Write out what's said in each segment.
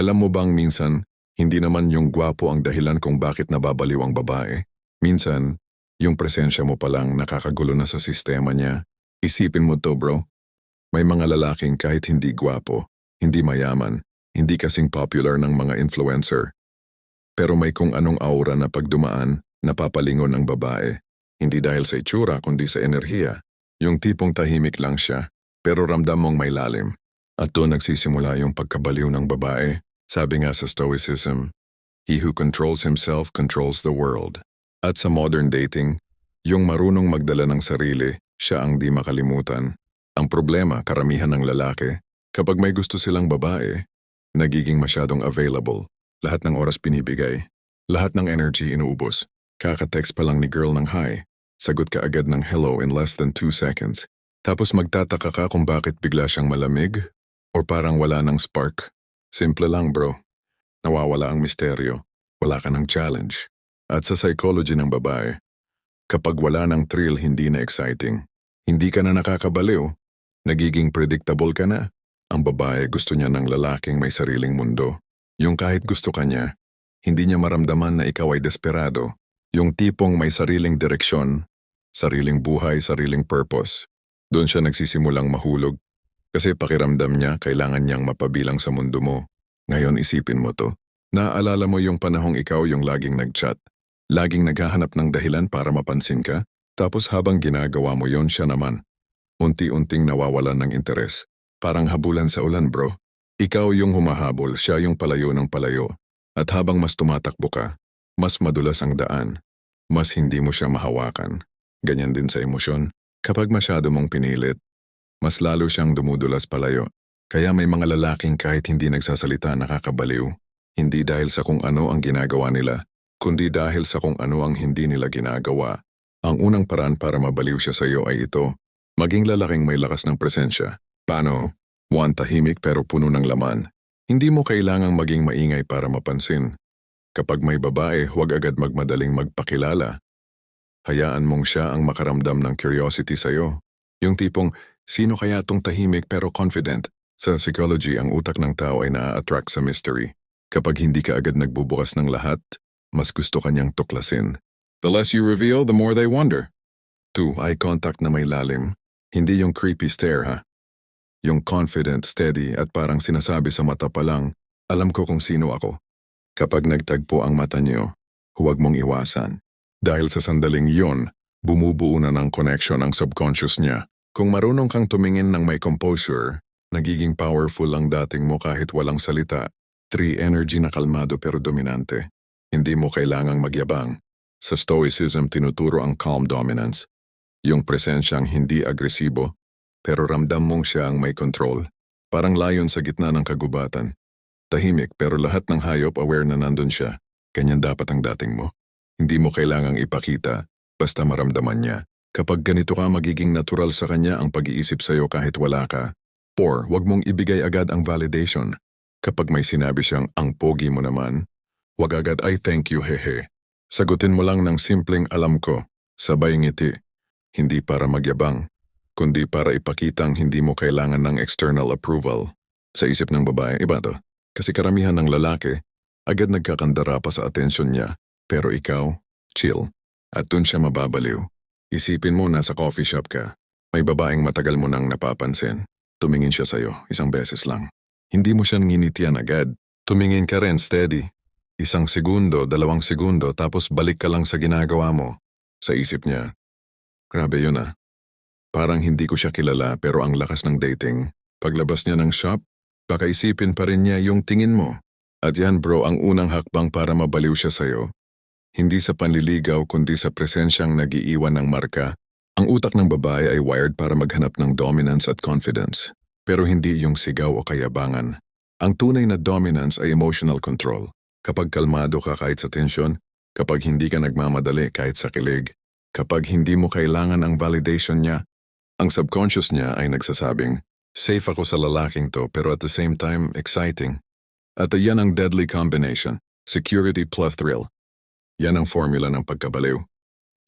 Alam mo bang minsan, hindi naman yung gwapo ang dahilan kung bakit nababaliw ang babae. Minsan, yung presensya mo palang nakakagulo na sa sistema niya. Isipin mo to bro. May mga lalaking kahit hindi gwapo, hindi mayaman, hindi kasing popular ng mga influencer. Pero may kung anong aura na pagdumaan, napapalingon ng babae. Hindi dahil sa itsura kundi sa enerhiya. Yung tipong tahimik lang siya, pero ramdam mong may lalim. At doon nagsisimula yung pagkabaliw ng babae. Sabi nga sa Stoicism, He who controls himself controls the world. At sa modern dating, yung marunong magdala ng sarili, siya ang di makalimutan. Ang problema, karamihan ng lalaki, kapag may gusto silang babae, nagiging masyadong available. Lahat ng oras binibigay. Lahat ng energy inuubos. Kaka-text pa lang ni girl ng hi. Sagot ka agad ng hello in less than 2 seconds. Tapos magtataka ka kung bakit bigla siyang malamig o parang wala ng spark. Simple lang bro. Nawawala ang misteryo. Wala ka ng challenge. At sa psychology ng babae, kapag wala ng thrill hindi na exciting, hindi ka na nakakabaliw, nagiging predictable ka na. Ang babae gusto niya ng lalaking may sariling mundo. Yung kahit gusto ka niya, hindi niya maramdaman na ikaw ay desperado. Yung tipong may sariling direksyon, sariling buhay, sariling purpose. Doon siya nagsisimulang mahulog. Kasi pakiramdam niya kailangan niyang mapabilang sa mundo mo. Ngayon isipin mo to. Naaalala mo yung panahong ikaw yung laging nagchat. Laging naghahanap ng dahilan para mapansin ka. Tapos habang ginagawa mo yon siya naman. Unti-unting nawawalan ng interes. Parang habulan sa ulan bro. Ikaw yung humahabol, siya yung palayo ng palayo. At habang mas tumatakbo ka, mas madulas ang daan. Mas hindi mo siya mahawakan. Ganyan din sa emosyon. Kapag masyado mong pinilit, mas lalo siyang dumudulas palayo. Kaya may mga lalaking kahit hindi nagsasalita nakakabaliw. Hindi dahil sa kung ano ang ginagawa nila, kundi dahil sa kung ano ang hindi nila ginagawa. Ang unang paraan para mabaliw siya sa iyo ay ito. Maging lalaking may lakas ng presensya. Paano? One tahimik pero puno ng laman. Hindi mo kailangang maging maingay para mapansin. Kapag may babae, huwag agad magmadaling magpakilala. Hayaan mong siya ang makaramdam ng curiosity sa'yo. Yung tipong, sino kaya tong tahimik pero confident? Sa psychology, ang utak ng tao ay naa-attract sa mystery. Kapag hindi ka agad nagbubukas ng lahat, mas gusto kanyang tuklasin. The less you reveal, the more they wonder. Two, eye contact na may lalim. Hindi yung creepy stare ha. Yung confident, steady at parang sinasabi sa mata pa lang, alam ko kung sino ako. Kapag nagtagpo ang mata niyo, huwag mong iwasan. Dahil sa sandaling yon, bumubuo na ng connection ang subconscious niya. Kung marunong kang tumingin ng may composure, nagiging powerful ang dating mo kahit walang salita. Three, energy na kalmado pero dominante. Hindi mo kailangang magyabang. Sa Stoicism, tinuturo ang calm dominance. Yung presensyang hindi agresibo, pero ramdam mong siya ang may control. Parang layon sa gitna ng kagubatan. Tahimik pero lahat ng hayop aware na nandun siya. Ganyan dapat ang dating mo. Hindi mo kailangang ipakita, basta maramdaman niya. Kapag ganito ka magiging natural sa kanya ang pag-iisip sa'yo kahit wala ka. Or, wag mong ibigay agad ang validation. Kapag may sinabi siyang ang pogi mo naman, wag agad ay thank you hehe. Sagutin mo lang ng simpleng alam ko, sabay ngiti. Hindi para magyabang, kundi para ipakitang hindi mo kailangan ng external approval. Sa isip ng babae, iba to. Kasi karamihan ng lalaki, agad nagkakandara pa sa atensyon niya. Pero ikaw, chill. At dun siya mababaliw. Isipin mo nasa coffee shop ka. May babaeng matagal mo nang napapansin. Tumingin siya sa'yo, isang beses lang. Hindi mo siya nginitian agad. Tumingin ka rin steady. Isang segundo, dalawang segundo, tapos balik ka lang sa ginagawa mo. Sa isip niya. Grabe yun ah. Parang hindi ko siya kilala pero ang lakas ng dating. Paglabas niya ng shop, baka isipin pa rin niya yung tingin mo. At yan bro ang unang hakbang para mabaliw siya sa'yo. Hindi sa panliligaw kundi sa presensyang nagiiwan ng marka. Ang utak ng babae ay wired para maghanap ng dominance at confidence. Pero hindi yung sigaw o kayabangan. Ang tunay na dominance ay emotional control. Kapag kalmado ka kahit sa tensyon, kapag hindi ka nagmamadali kahit sa kilig, kapag hindi mo kailangan ang validation niya, ang subconscious niya ay nagsasabing, safe ako sa lalaking to pero at the same time exciting. At yan ang deadly combination, security plus thrill. Yan ang formula ng pagkabaliw.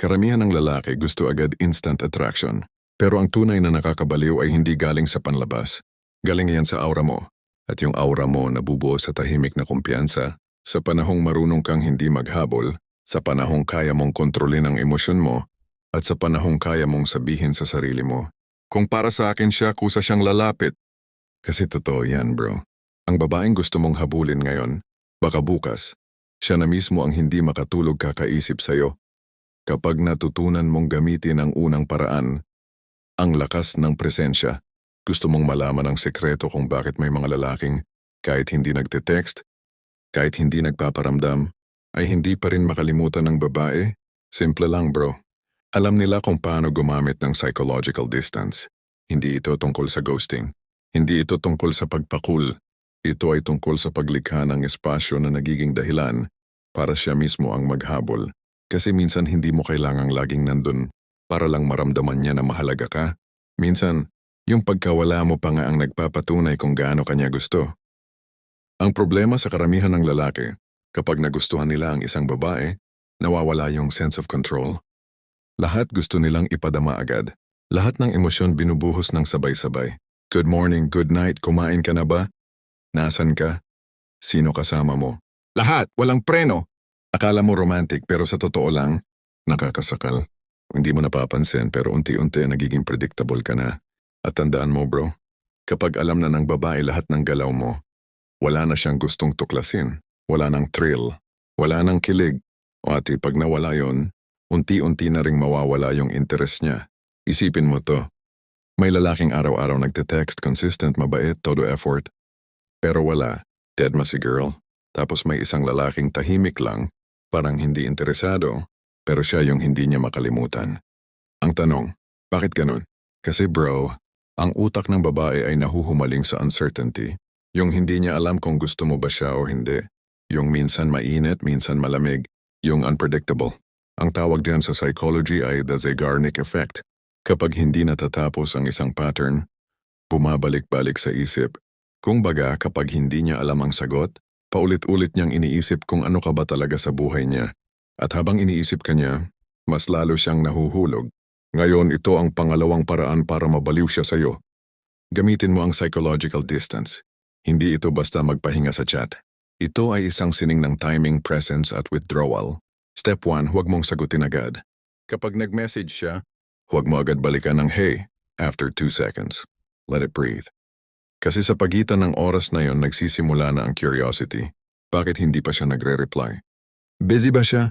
Karamihan ng lalaki gusto agad instant attraction. Pero ang tunay na nakakabaliw ay hindi galing sa panlabas. Galing yan sa aura mo. At yung aura mo nabubuo sa tahimik na kumpiyansa, sa panahong marunong kang hindi maghabol, sa panahong kaya mong kontrolin ang emosyon mo, at sa panahong kaya mong sabihin sa sarili mo, kung para sa akin siya, kusa siyang lalapit. Kasi totoo yan, bro. Ang babaeng gusto mong habulin ngayon, baka bukas, siya na mismo ang hindi makatulog kakaisip sa'yo. Kapag natutunan mong gamitin ang unang paraan, ang lakas ng presensya, gusto mong malaman ang sekreto kung bakit may mga lalaking, kahit hindi nagte-text, kahit hindi nagpaparamdam, ay hindi pa rin makalimutan ng babae? Simple lang bro. Alam nila kung paano gumamit ng psychological distance. Hindi ito tungkol sa ghosting. Hindi ito tungkol sa pagpakul. Ito ay tungkol sa paglikha ng espasyo na nagiging dahilan para siya mismo ang maghabol. Kasi minsan hindi mo kailangang laging nandun para lang maramdaman niya na mahalaga ka. Minsan, yung pagkawala mo pa nga ang nagpapatunay kung gaano kanya gusto. Ang problema sa karamihan ng lalaki, kapag nagustuhan nila ang isang babae, nawawala yung sense of control. Lahat gusto nilang ipadama agad. Lahat ng emosyon binubuhos ng sabay-sabay. Good morning, good night, kumain ka na ba? Nasaan ka? Sino kasama mo? Lahat, walang preno. Akala mo romantic pero sa totoo lang, nakakasakal. Hindi mo napapansin pero unti-unti nagiging predictable ka na. At tandaan mo bro, kapag alam na ng babae lahat ng galaw mo, wala na siyang gustong tuklasin, wala nang thrill, wala nang kilig, o ati pag nawala yon, unti-unti na ring mawawala yung interest niya. Isipin mo to, may lalaking araw-araw nagte-text, consistent, mabait, todo effort, pero wala, dead ma si girl. Tapos may isang lalaking tahimik lang, parang hindi interesado, pero siya yung hindi niya makalimutan. Ang tanong, bakit ganun? Kasi bro, ang utak ng babae ay nahuhumaling sa uncertainty. Yung hindi niya alam kung gusto mo ba siya o hindi. Yung minsan mainit, minsan malamig. Yung unpredictable. Ang tawag diyan sa psychology ay the Zeigarnik effect. Kapag hindi natatapos ang isang pattern, bumabalik-balik sa isip. Kung baga kapag hindi niya alam ang sagot, paulit-ulit niyang iniisip kung ano ka ba talaga sa buhay niya. At habang iniisip ka niya, mas lalo siyang nahuhulog. Ngayon ito ang pangalawang paraan para mabaliw siya sa'yo. Gamitin mo ang psychological distance. Hindi ito basta magpahinga sa chat. Ito ay isang sining ng timing, presence at withdrawal. Step 1, huwag mong sagutin agad. Kapag nag-message siya, huwag mo agad balikan ng hey after 2 seconds. Let it breathe. Kasi sa pagitan ng oras na yon nagsisimula na ang curiosity. Bakit hindi pa siya nagre-reply? Busy ba siya?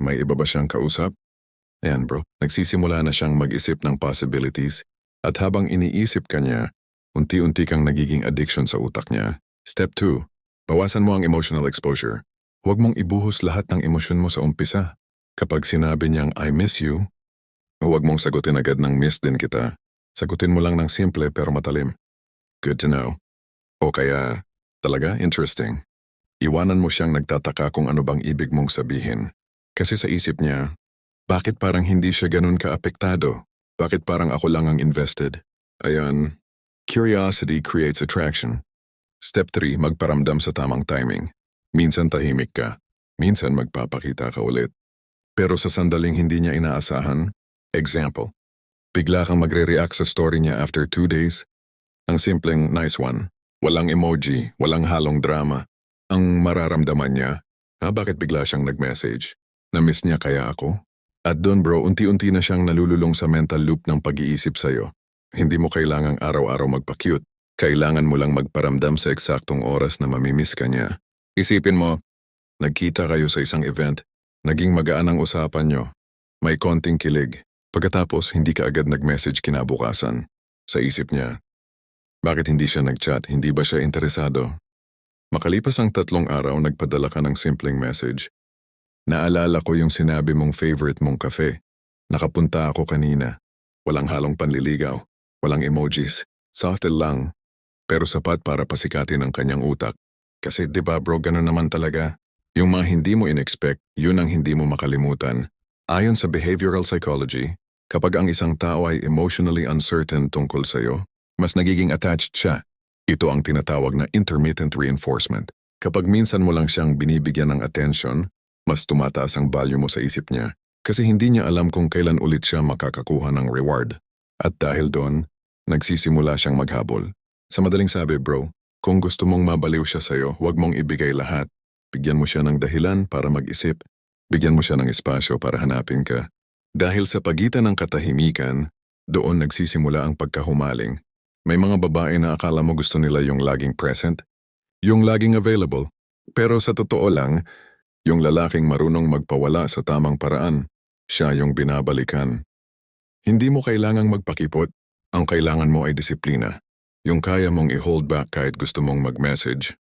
May iba ba siyang kausap? Ayan bro, nagsisimula na siyang mag-isip ng possibilities at habang iniisip ka niya, unti-unti kang nagiging addiction sa utak niya. Step 2. Bawasan mo ang emotional exposure. Huwag mong ibuhos lahat ng emosyon mo sa umpisa. Kapag sinabi niyang I miss you, huwag mong sagutin agad ng miss din kita. Sagutin mo lang ng simple pero matalim. Good to know. O kaya, talaga interesting. Iwanan mo siyang nagtataka kung ano bang ibig mong sabihin. Kasi sa isip niya, bakit parang hindi siya ganun kaapektado? Bakit parang ako lang ang invested? Ayan, curiosity creates attraction. Step 3, magparamdam sa tamang timing. Minsan tahimik ka, minsan magpapakita ka ulit. Pero sa sandaling hindi niya inaasahan, example, bigla kang magre-react sa story niya after two days. Ang simpleng nice one, walang emoji, walang halong drama. Ang mararamdaman niya, ha bakit bigla siyang nag-message? Na-miss niya kaya ako? At doon bro, unti-unti na siyang nalululong sa mental loop ng pag-iisip sa'yo. Hindi mo kailangang araw-araw magpa-cute. Kailangan mo lang magparamdam sa eksaktong oras na mamimiss ka niya. Isipin mo, nagkita kayo sa isang event, naging magaan ang usapan nyo, may konting kilig. Pagkatapos, hindi ka agad nag-message kinabukasan. Sa isip niya, bakit hindi siya nag-chat? Hindi ba siya interesado? Makalipas ang tatlong araw, nagpadala ka ng simpleng message. Naalala ko yung sinabi mong favorite mong kafe. Nakapunta ako kanina. Walang halong panliligaw. Walang emojis. Subtle lang. Pero sapat para pasikatin ang kanyang utak. Kasi 'di ba bro, ganun naman talaga. Yung mga hindi mo in-expect, yun ang hindi mo makalimutan. Ayon sa behavioral psychology, kapag ang isang tao ay emotionally uncertain tungkol sa'yo, mas nagiging attached siya. Ito ang tinatawag na intermittent reinforcement. Kapag minsan mo lang siyang binibigyan ng attention, mas tumataas ang value mo sa isip niya kasi hindi niya alam kung kailan ulit siya makakakuha ng reward. At dahil doon, nagsisimula siyang maghabol. Sa madaling sabi bro, Kung gusto mong mabaliw siya sa'yo, huwag mong ibigay lahat. Bigyan mo siya ng dahilan para mag-isip. Bigyan mo siya ng espasyo para hanapin ka. Dahil sa pagitan ng katahimikan, doon nagsisimula ang pagkahumaling. May mga babae na akala mo gusto nila yung laging present, yung laging available. Pero sa totoo lang, yung lalaking marunong magpawala sa tamang paraan, siya yung binabalikan. Hindi mo kailangang magpakipot, ang kailangan mo ay disiplina. Yung kaya mong i-hold back kahit gusto mong mag-message.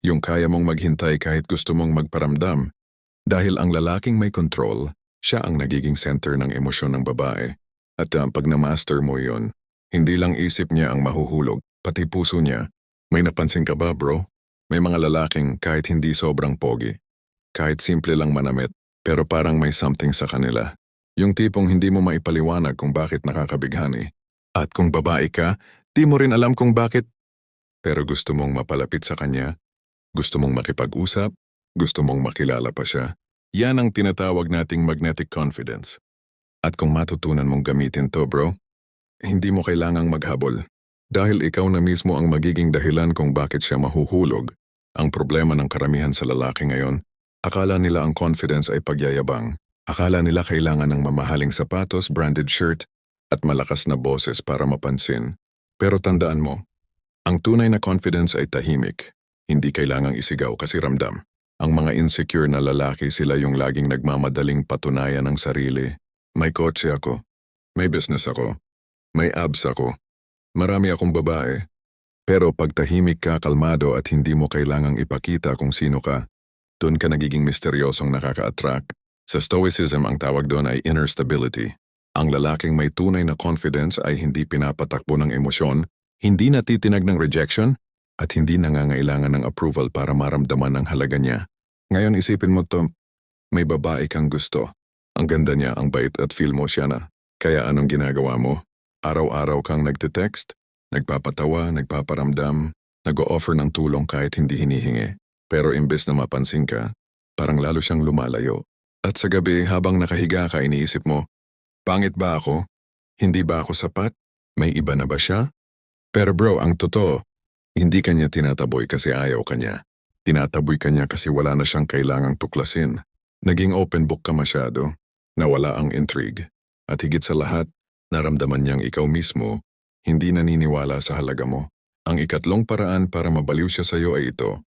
Yung kaya mong maghintay kahit gusto mong magparamdam. Dahil ang lalaking may control, siya ang nagiging center ng emosyon ng babae. At uh, pag na-master mo yon, hindi lang isip niya ang mahuhulog, pati puso niya. May napansin ka ba, bro? May mga lalaking kahit hindi sobrang pogi, kahit simple lang manamit, pero parang may something sa kanila. Yung tipong hindi mo maipaliwanag kung bakit nakakabighani. At kung babae ka, di mo rin alam kung bakit. Pero gusto mong mapalapit sa kanya, gusto mong makipag-usap, gusto mong makilala pa siya. Yan ang tinatawag nating magnetic confidence. At kung matutunan mong gamitin to, bro, hindi mo kailangang maghabol. Dahil ikaw na mismo ang magiging dahilan kung bakit siya mahuhulog. Ang problema ng karamihan sa lalaki ngayon, akala nila ang confidence ay pagyayabang. Akala nila kailangan ng mamahaling sapatos, branded shirt, at malakas na boses para mapansin. Pero tandaan mo, ang tunay na confidence ay tahimik. Hindi kailangang isigaw kasi ramdam. Ang mga insecure na lalaki sila yung laging nagmamadaling patunayan ng sarili. May kotse ako. May business ako. May abs ako. Marami akong babae. Pero pag tahimik ka, kalmado at hindi mo kailangang ipakita kung sino ka, doon ka nagiging misteryosong nakaka-attract. Sa Stoicism, ang tawag doon ay inner stability. Ang lalaking may tunay na confidence ay hindi pinapatakbo ng emosyon, hindi natitinag ng rejection, at hindi nangangailangan ng approval para maramdaman ang halaga niya. Ngayon isipin mo to, may babae kang gusto. Ang ganda niya, ang bait at feel mo siya na. Kaya anong ginagawa mo? Araw-araw kang nagte-text, nagpapatawa, nagpaparamdam, nag-o-offer ng tulong kahit hindi hinihingi. Pero imbes na mapansin ka, parang lalo siyang lumalayo. At sa gabi habang nakahiga ka iniisip mo, pangit ba ako? Hindi ba ako sapat? May iba na ba siya? Pero bro, ang totoo, hindi kanya tinataboy kasi ayaw kanya. Tinataboy kanya kasi wala na siyang kailangang tuklasin. Naging open book ka masyado. Nawala ang intrigue. At higit sa lahat, naramdaman niyang ikaw mismo, hindi naniniwala sa halaga mo. Ang ikatlong paraan para mabaliw siya sa iyo ay ito.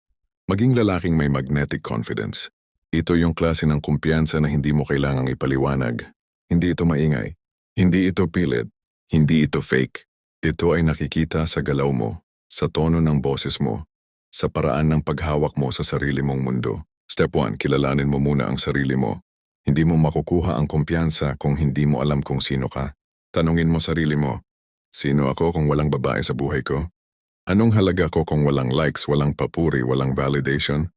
Maging lalaking may magnetic confidence. Ito yung klase ng kumpiyansa na hindi mo kailangang ipaliwanag. Hindi ito maingay. Hindi ito pilit. Hindi ito fake. Ito ay nakikita sa galaw mo, sa tono ng boses mo, sa paraan ng paghawak mo sa sarili mong mundo. Step 1, kilalanin mo muna ang sarili mo. Hindi mo makukuha ang kumpiyansa kung hindi mo alam kung sino ka. Tanungin mo sarili mo, sino ako kung walang babae sa buhay ko? Anong halaga ko kung walang likes, walang papuri, walang validation?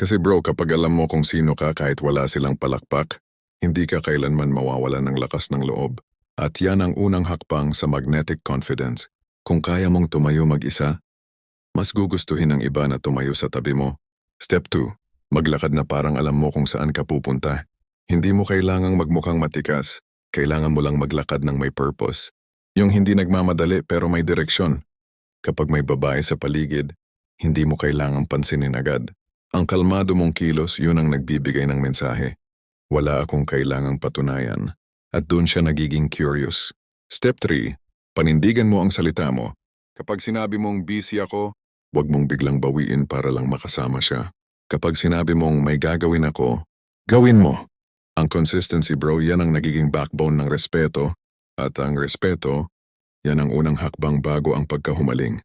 Kasi bro, kapag alam mo kung sino ka kahit wala silang palakpak, hindi ka kailanman mawawala ng lakas ng loob. At yan ang unang hakbang sa magnetic confidence. Kung kaya mong tumayo mag-isa, mas gugustuhin ng iba na tumayo sa tabi mo. Step 2. Maglakad na parang alam mo kung saan ka pupunta. Hindi mo kailangang magmukhang matikas. Kailangan mo lang maglakad ng may purpose. Yung hindi nagmamadali pero may direksyon. Kapag may babae sa paligid, hindi mo kailangang pansinin agad. Ang kalmado mong kilos, yun ang nagbibigay ng mensahe. Wala akong kailangang patunayan. At doon siya nagiging curious. Step 3. Panindigan mo ang salita mo. Kapag sinabi mong busy ako, huwag mong biglang bawiin para lang makasama siya. Kapag sinabi mong may gagawin ako, gawin mo. Ang consistency bro, yan ang nagiging backbone ng respeto. At ang respeto, yan ang unang hakbang bago ang pagkahumaling.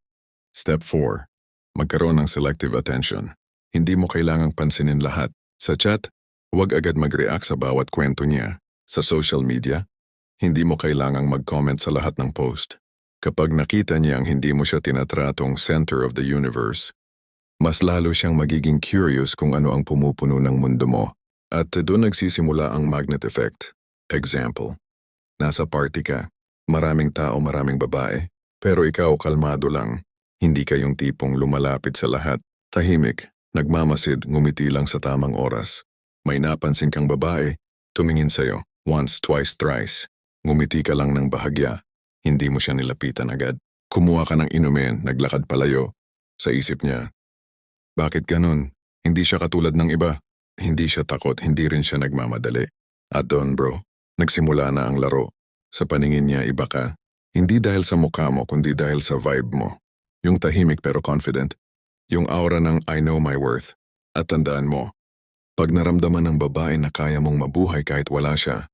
Step 4. Magkaroon ng selective attention. Hindi mo kailangang pansinin lahat. Sa chat, huwag agad mag-react sa bawat kwento niya. Sa social media, hindi mo kailangang mag-comment sa lahat ng post. Kapag nakita niyang hindi mo siya tinatratong center of the universe, mas lalo siyang magiging curious kung ano ang pumupuno ng mundo mo. At doon nagsisimula ang magnet effect. Example, nasa party ka, maraming tao, maraming babae, pero ikaw kalmado lang. Hindi ka yung tipong lumalapit sa lahat. Tahimik, nagmamasid, ngumiti lang sa tamang oras. May napansin kang babae, tumingin sa'yo. Once, twice, thrice. Ngumiti ka lang ng bahagya. Hindi mo siya nilapitan agad. Kumuha ka ng inumin, naglakad palayo. sa isip niya. Bakit ganun? Hindi siya katulad ng iba. Hindi siya takot, hindi rin siya nagmamadali. At doon bro, nagsimula na ang laro. Sa paningin niya iba ka. Hindi dahil sa mukha mo, kundi dahil sa vibe mo. Yung tahimik pero confident. Yung aura ng I know my worth. At tandaan mo, pag naramdaman ng babae na kaya mong mabuhay kahit wala siya,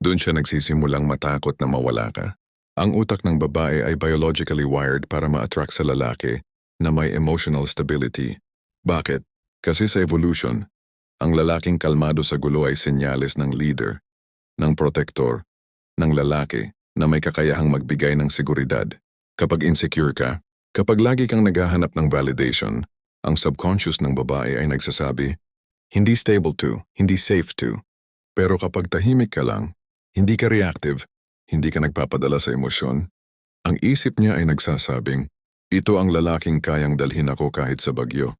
doon siya nagsisimulang matakot na mawala ka. Ang utak ng babae ay biologically wired para ma-attract sa lalaki na may emotional stability. Bakit? Kasi sa evolution, ang lalaking kalmado sa gulo ay senyales ng leader, ng protector, ng lalaki na may kakayahang magbigay ng seguridad. Kapag insecure ka, kapag lagi kang naghahanap ng validation, ang subconscious ng babae ay nagsasabi, hindi stable to, hindi safe to. Pero kapag tahimik ka lang, hindi ka reactive, hindi ka nagpapadala sa emosyon, ang isip niya ay nagsasabing, ito ang lalaking kayang dalhin ako kahit sa bagyo.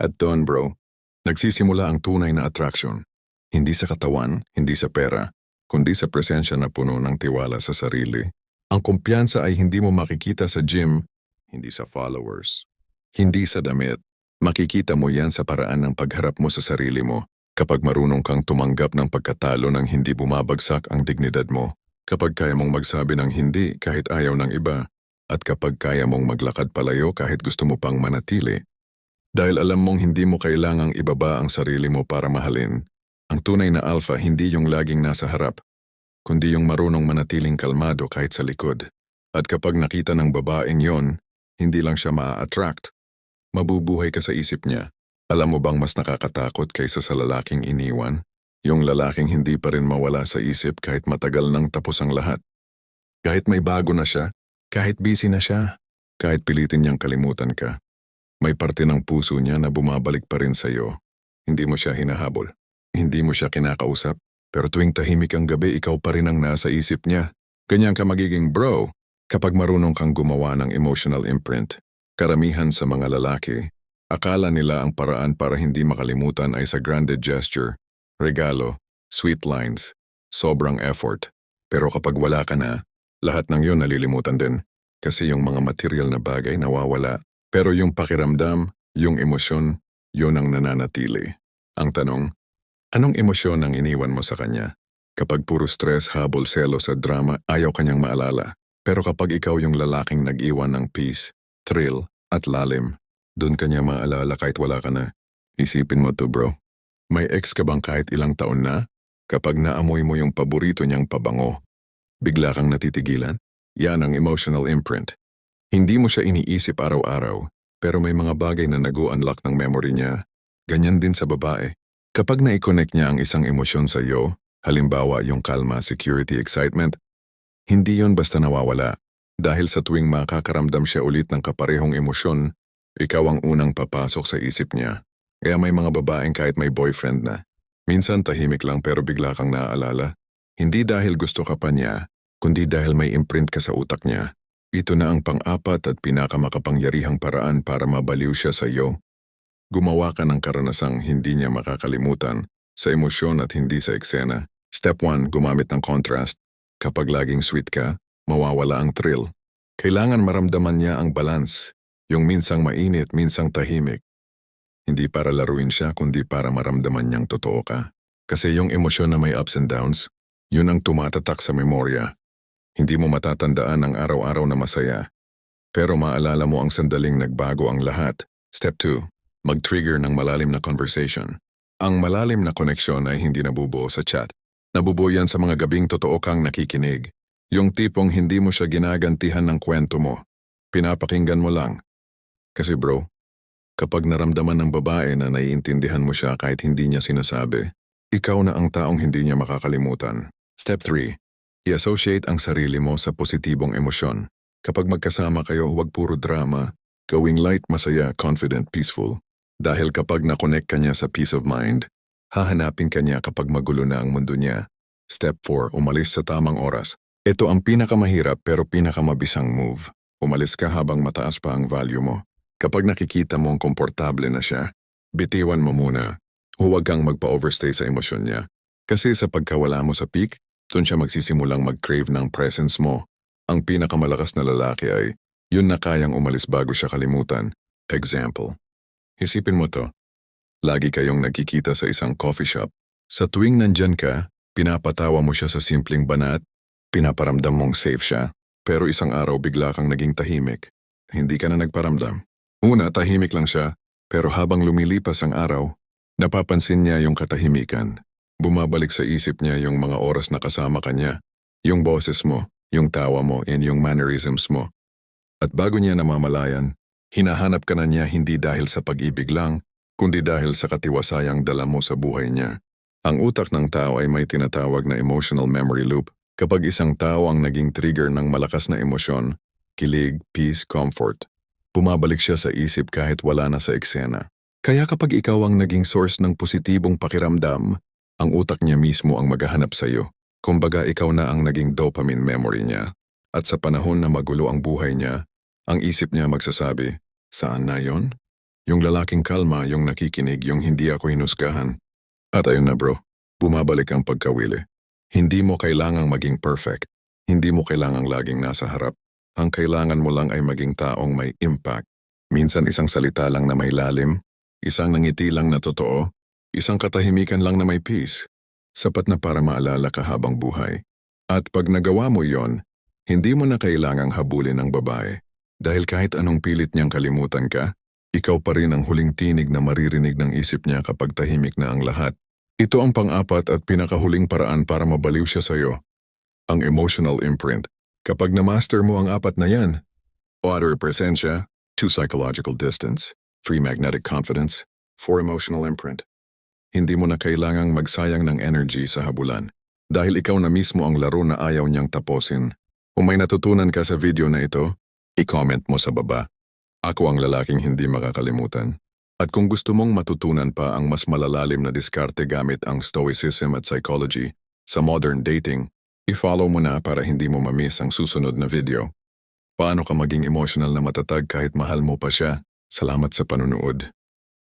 At doon bro, nagsisimula ang tunay na attraction. Hindi sa katawan, hindi sa pera, kundi sa presensya na puno ng tiwala sa sarili. Ang kumpiyansa ay hindi mo makikita sa gym, hindi sa followers, hindi sa damit. Makikita mo yan sa paraan ng pagharap mo sa sarili mo kapag marunong kang tumanggap ng pagkatalo ng hindi bumabagsak ang dignidad mo, kapag kaya mong magsabi ng hindi kahit ayaw ng iba, at kapag kaya mong maglakad palayo kahit gusto mo pang manatili. Dahil alam mong hindi mo kailangang ibaba ang sarili mo para mahalin, ang tunay na alpha hindi yung laging nasa harap, kundi yung marunong manatiling kalmado kahit sa likod. At kapag nakita ng babaeng yon, hindi lang siya maa-attract, mabubuhay ka sa isip niya. Alam mo bang mas nakakatakot kaysa sa lalaking iniwan? Yung lalaking hindi pa rin mawala sa isip kahit matagal nang tapos ang lahat. Kahit may bago na siya, kahit busy na siya, kahit pilitin niyang kalimutan ka. May parte ng puso niya na bumabalik pa rin sa'yo. Hindi mo siya hinahabol. Hindi mo siya kinakausap. Pero tuwing tahimik ang gabi, ikaw pa rin ang nasa isip niya. Ganyan ka magiging bro kapag marunong kang gumawa ng emotional imprint. Karamihan sa mga lalaki, akala nila ang paraan para hindi makalimutan ay sa granted gesture, regalo, sweet lines, sobrang effort. Pero kapag wala ka na, lahat ng yun nalilimutan din. Kasi yung mga material na bagay nawawala. Pero yung pakiramdam, yung emosyon, yun ang nananatili. Ang tanong, anong emosyon ang iniwan mo sa kanya? Kapag puro stress, habol, selos at drama, ayaw kanyang maalala. Pero kapag ikaw yung lalaking nag-iwan ng peace, thrill, at lalim, doon kanya maalala kahit wala ka na. Isipin mo to bro. May ex ka bang kahit ilang taon na? Kapag naamoy mo yung paborito niyang pabango, bigla kang natitigilan? Yan ang emotional imprint. Hindi mo siya iniisip araw-araw, pero may mga bagay na nag-unlock ng memory niya. Ganyan din sa babae. Kapag na-connect niya ang isang emosyon sa iyo, halimbawa yung kalma, security, excitement, hindi yon basta nawawala. Dahil sa tuwing makakaramdam siya ulit ng kaparehong emosyon, ikaw ang unang papasok sa isip niya. Kaya may mga babaeng kahit may boyfriend na. Minsan tahimik lang pero bigla kang naaalala. Hindi dahil gusto ka pa niya, kundi dahil may imprint ka sa utak niya. Ito na ang pang-apat at pinakamakapangyarihang paraan para mabaliw siya sa iyo. Gumawa ka ng karanasang hindi niya makakalimutan sa emosyon at hindi sa eksena. Step 1, gumamit ng contrast. Kapag laging sweet ka, mawawala ang thrill. Kailangan maramdaman niya ang balance, yung minsang mainit, minsang tahimik. Hindi para laruin siya, kundi para maramdaman niyang totoo ka. Kasi yung emosyon na may ups and downs, yun ang tumatatak sa memorya. Hindi mo matatandaan ang araw-araw na masaya. Pero maalala mo ang sandaling nagbago ang lahat. Step 2. Mag-trigger ng malalim na conversation. Ang malalim na koneksyon ay hindi nabubuo sa chat. Nabubuo yan sa mga gabing totoo kang nakikinig. Yung tipong hindi mo siya ginagantihan ng kwento mo. Pinapakinggan mo lang. Kasi bro, kapag naramdaman ng babae na naiintindihan mo siya kahit hindi niya sinasabi, ikaw na ang taong hindi niya makakalimutan. Step 3. I-associate ang sarili mo sa positibong emosyon. Kapag magkasama kayo, huwag puro drama. Gawing light, masaya, confident, peaceful. Dahil kapag nakonect ka niya sa peace of mind, hahanapin ka niya kapag magulo na ang mundo niya. Step 4. Umalis sa tamang oras. Ito ang pinakamahirap pero pinakamabisang move. Umalis ka habang mataas pa ang value mo. Kapag nakikita mong komportable na siya, bitiwan mo muna. Huwag kang magpa-overstay sa emosyon niya. Kasi sa pagkawala mo sa peak, doon siya magsisimulang mag-crave ng presence mo. Ang pinakamalakas na lalaki ay, yun na kayang umalis bago siya kalimutan. Example. Isipin mo to. Lagi kayong nagkikita sa isang coffee shop. Sa tuwing nandyan ka, pinapatawa mo siya sa simpleng banat, pinaparamdam mong safe siya, pero isang araw bigla kang naging tahimik. Hindi ka na nagparamdam. Una, tahimik lang siya, pero habang lumilipas ang araw, napapansin niya yung katahimikan. Bumabalik sa isip niya yung mga oras na kasama ka niya, yung boses mo, yung tawa mo, and yung mannerisms mo. At bago niya namamalayan, hinahanap ka na niya hindi dahil sa pag-ibig lang, kundi dahil sa katiwasayang dala mo sa buhay niya. Ang utak ng tao ay may tinatawag na emotional memory loop. Kapag isang tao ang naging trigger ng malakas na emosyon, kilig, peace, comfort, bumabalik siya sa isip kahit wala na sa eksena. Kaya kapag ikaw ang naging source ng positibong pakiramdam, ang utak niya mismo ang maghahanap sa iyo. Kumbaga ikaw na ang naging dopamine memory niya. At sa panahon na magulo ang buhay niya, ang isip niya magsasabi, saan na yon? Yung lalaking kalma, yung nakikinig, yung hindi ako hinusgahan. At ayun na bro, bumabalik ang pagkawili. Hindi mo kailangang maging perfect. Hindi mo kailangang laging nasa harap. Ang kailangan mo lang ay maging taong may impact. Minsan isang salita lang na may lalim, isang nangiti lang na totoo, isang katahimikan lang na may peace. Sapat na para maalala ka habang buhay. At pag nagawa mo yon, hindi mo na kailangang habulin ng babae. Dahil kahit anong pilit niyang kalimutan ka, ikaw pa rin ang huling tinig na maririnig ng isip niya kapag tahimik na ang lahat. Ito ang pang-apat at pinakahuling paraan para mabaliw siya sa'yo. Ang emotional imprint. Kapag na-master mo ang apat na yan, water presensya, two psychological distance, three magnetic confidence, four emotional imprint. Hindi mo na kailangang magsayang ng energy sa habulan dahil ikaw na mismo ang laro na ayaw niyang taposin. Kung may natutunan ka sa video na ito, i-comment mo sa baba. Ako ang lalaking hindi makakalimutan. At kung gusto mong matutunan pa ang mas malalalim na diskarte gamit ang stoicism at psychology sa modern dating, i-follow mo na para hindi mo mamiss ang susunod na video. Paano ka maging emotional na matatag kahit mahal mo pa siya? Salamat sa panunood.